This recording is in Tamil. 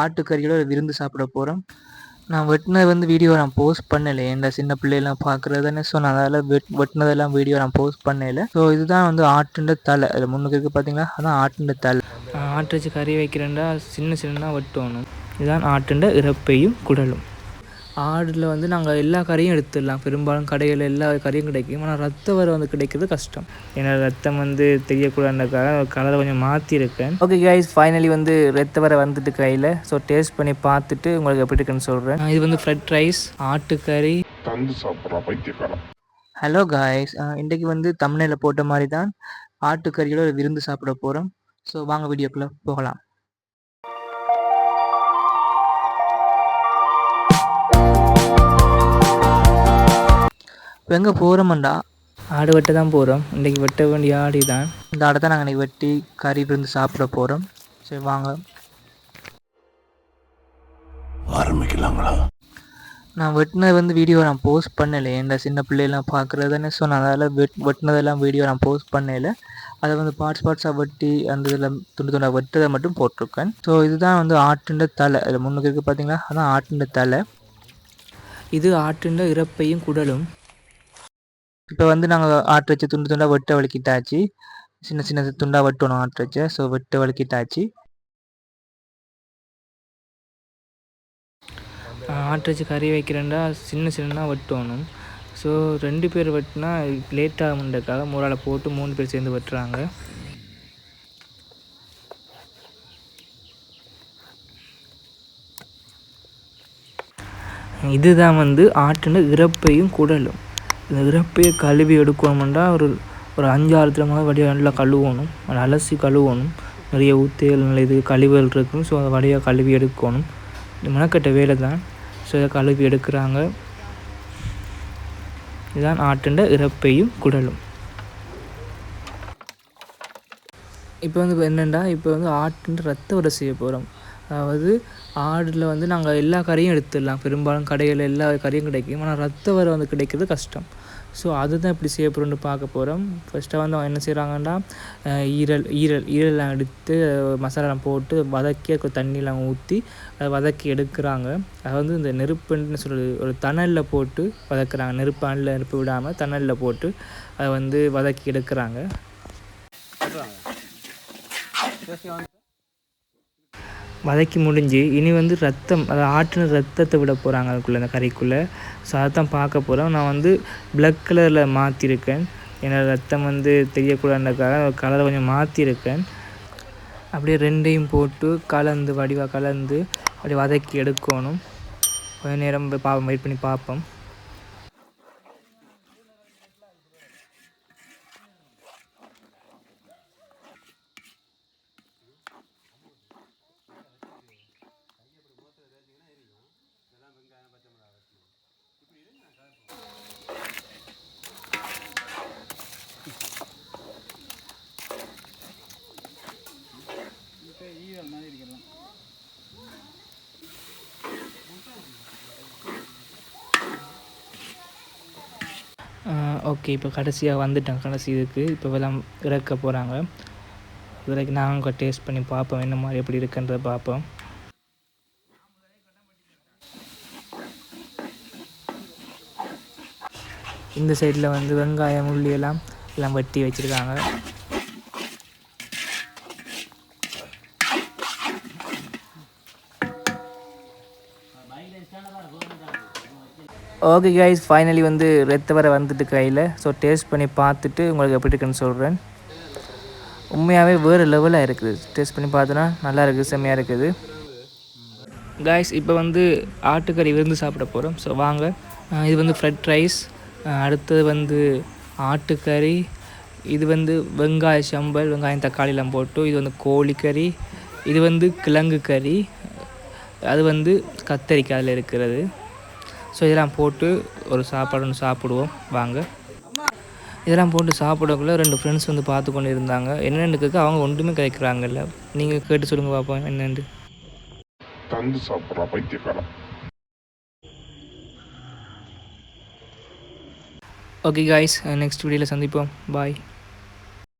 ஆட்டுக்கறியோட ஒரு விருந்து சாப்பிட போகிறோம் நான் வெட்டினது வந்து வீடியோ நான் போஸ்ட் பண்ணலை. இந்த சின்ன பிள்ளையெல்லாம் பார்க்குறதுன்னு ஸோ நான் அதில் வெட் வெட்டினதெல்லாம் வீடியோ நான் போஸ்ட் பண்ணல. ஸோ இதுதான் வந்து ஆட்டுண்ட தலை அதில் முன்னுக்கு இருக்குது பார்த்தீங்களா அதான் ஆட்டுண்ட தலை ஆட்டு வச்சு கறி வைக்கிறேன்டா. சின்ன சின்னதாக வெட்டணும். இதுதான் ஆட்டுண்ட இறப்பையும் குடலும். ஆடில் வந்து நாங்கள் எல்லா கறியும் எடுத்துடலாம். பெரும்பாலும் கடையில் எல்லா கறியும் கிடைக்கும். ஆனால் ரத்த வரை வந்து கிடைக்கிறது கஷ்டம். ஏன்னா ரத்தம் வந்து தெரியக்கூடாதுக்காக கலரை கொஞ்சம் மாற்றிருக்கேன் ஓகே கைஸ் ஃபைனலி வந்து ரத்த வரை வந்துட்டு கையில். ஸோ டேஸ்ட் பண்ணி பார்த்துட்டு உங்களுக்கு எப்படி இருக்குன்னு சொல்கிறேன் இது வந்து ஃப்ரெட் ரைஸ் ஆட்டுக்கறி. தந்து சாப்பிட்றா பைத்தியக்காரன். ஹலோ காய்ஸ் இன்றைக்கு வந்து தமிழில் போட்ட மாதிரி தான் ஆட்டுக்கறியோட ஒரு விருந்து சாப்பிட போகிறோம் ஸோ வாங்க வீடியோக்குள்ளே போகலாம். இப்போ எங்கே போகிறோம்டா ஆடு வெட்ட தான் போகிறோம் இன்றைக்கி வெட்ட வேண்டிய ஆடு தான் இந்த ஆடை தான் நாங்கள் இன்றைக்கி வெட்டி கறி விருந்து சாப்பிட போகிறோம் சரி வாங்க. ஆரம்பிக்கலாங்களா? நான் வெட்டினது வந்து வீடியோ நான் போஸ்ட் பண்ணலை இந்த சின்ன பிள்ளையெல்லாம் பார்க்குறதுன்னு ஸோ நான் அதில் வெட் வெட்டினதெல்லாம் வீடியோ நான் போஸ்ட் பண்ணல. அதை வந்து பார்ட்ஸ் பார்ட்ஸாக வெட்டி அந்த இதில் துண்டு துண்டாக வெட்டதை மட்டும் போட்டிருக்கேன். ஸோ இதுதான் வந்து ஆட்டுண்ட தலை. அதில் முன்னுக்கு இருக்குது பார்த்தீங்களா அதான் ஆட்டுண்ட தலை. இது ஆட்டுண்ட இறப்பையும் குடலும். இப்போ வந்து நாங்கள் ஆட்டு வச்சு துண்டு துண்டாக வெட்ட வலிக்கிட்டாச்சு சின்ன சின்ன துண்டாக வெட்டணும் ஆட்டு வச்ச. ஸோ வெட்ட வலிக்கிட்டாச்சு ஆட்டு வச்சு கறி வைக்கிறேன்டா. சின்ன சின்னதாக வெட்டணும். ஸோ ரெண்டு பேர் வெட்டினா லேட் ஆகுன்றதுக்காக மூறால போட்டு மூணு பேர் சேர்ந்து வெட்டுறாங்க. இதுதான் வந்து ஆட்டின இறப்பையும் குடலும். இந்த இறப்பையை கழுவி எடுக்கணும்னா ஒரு ஒரு அஞ்சு ஆறு தினமாக நல்லா கழுவணும். அலசி கழுவணும். நிறைய ஊற்றியல் நல்ல இது கழிவுகள் இருக்கும். ஸோ அதை வடியாக கழுவி எடுக்கணும். இது மெனக்கட்ட வேலை தான் ஸோ இதை கழுவி எடுக்கிறாங்க. இதுதான் ஆட்டுண்ட இறப்பையும் குடலும். இப்போ வந்து என்னென்னா இப்போ வந்து ஆட்டுன்ற ரத்த உரை செய்ய போகிறோம் அதாவது ஆடில் வந்து நாங்கள் எல்லா கறியும் எடுத்துடலாம். பெரும்பாலும் கடையில் எல்லா கறியும் கிடைக்கும். ஆனால் ரத்த வரை வந்து கிடைக்கிறது கஷ்டம். ஸோ அதுதான் இப்படி செய்ய போகிறோம்னு பார்க்க போகிறோம் ஃபஸ்ட்டாக வந்து அவங்க என்ன செய்கிறாங்கன்னா ஈரல் ஈரல் ஈரலாம் எடுத்து மசாலாலாம் போட்டு வதக்கி அதுக்கு தண்ணியெலாம் ஊற்றி அதை வதக்கி எடுக்கிறாங்க. அது வந்து இந்த நெருப்புன்னு சொல்கிறது ஒரு தணலில் போட்டு வதக்குறாங்க. நெருப்பு அணில் நெருப்பு விடாமல் தணலில் போட்டு அதை வந்து வதக்கி எடுக்கிறாங்க. வதக்கி முடிஞ்சு இனி வந்து ரத்தம் அதை ஆட்டின ரத்தத்தை விட போகிறாங்க அதுக்குள்ளே அந்த கறிக்குள்ளே ஸோ அதை தான் பார்க்க போகிறோம் நான் வந்து பிளக் கலரில் மாற்றிருக்கேன் ஏன்னா ரத்தம் வந்து தெரியக்கூடாதுன்றக்காக கலரை கொஞ்சம் மாற்றிருக்கேன் அப்படியே ரெண்டையும் போட்டு கலந்து வடிவாக கலந்து அப்படியே வதக்கி எடுக்கணும். கொஞ்ச நேரம் பார்ப்போம் வெயிட் பண்ணி பார்ப்போம் ஓகே இப்போ கடைசியாக வந்துட்டேன். கடைசி இதுக்கு இப்போ எல்லாம் இறக்க போகிறாங்க இதுவரைக்கும் நாங்கள் டேஸ்ட் பண்ணி பார்ப்போம். என்ன மாதிரி எப்படி இருக்குன்றதை பார்ப்போம். இந்த சைடில் வந்து வெங்காயம் உள்ளி எல்லாம் எல்லாம் வெட்டி வச்சுருக்காங்க. ஓகே கைஸ் ஃபைனலி வந்து ரெத்த வரை வந்துட்டு கையில். ஸோ டேஸ்ட் பண்ணி பார்த்துட்டு உங்களுக்கு எப்படி இருக்குன்னு சொல்கிறேன் உண்மையாகவே வேறு லெவலாக இருக்குது. டேஸ்ட் பண்ணி பார்த்தோன்னா நல்லா இருக்குது செம்மையாக இருக்குது. காய்ஸ் இப்போ வந்து ஆட்டுக்கறி விருந்து சாப்பிட போகிறோம் ஸோ வாங்க. இது வந்து ஃப்ரெட் ரைஸ் அடுத்தது வந்து ஆட்டுக்கறி. இது வந்து வெங்காய சம்பல் வெங்காயம் தக்காளிலாம் போட்டு இது வந்து கோழிக்கறி. இது வந்து கிழங்கு கறி. அது வந்து கத்தரிக்காயில் அதில் இருக்கிறது. ஸோ இதெல்லாம் போட்டு ஒரு சாப்பாடு ஒன்று சாப்பிடுவோம். வாங்க. இதெல்லாம் போட்டு சாப்பிடக்குள்ள ரெண்டு ஃப்ரெண்ட்ஸ் வந்து பார்த்து கொண்டு இருந்தாங்க என்னென்னு கேட்க அவங்க ஒன்றுமே கேட்குறாங்கல்ல. நீங்கள் கேட்டு சொல்லுங்கள் பார்ப்போம் என்னென்று தந்து சாப்பிட்றா பைத்தியக்காரன். ஓகே காய்ஸ் நெக்ஸ்ட் வீடியோவில் சந்திப்போம். பாய்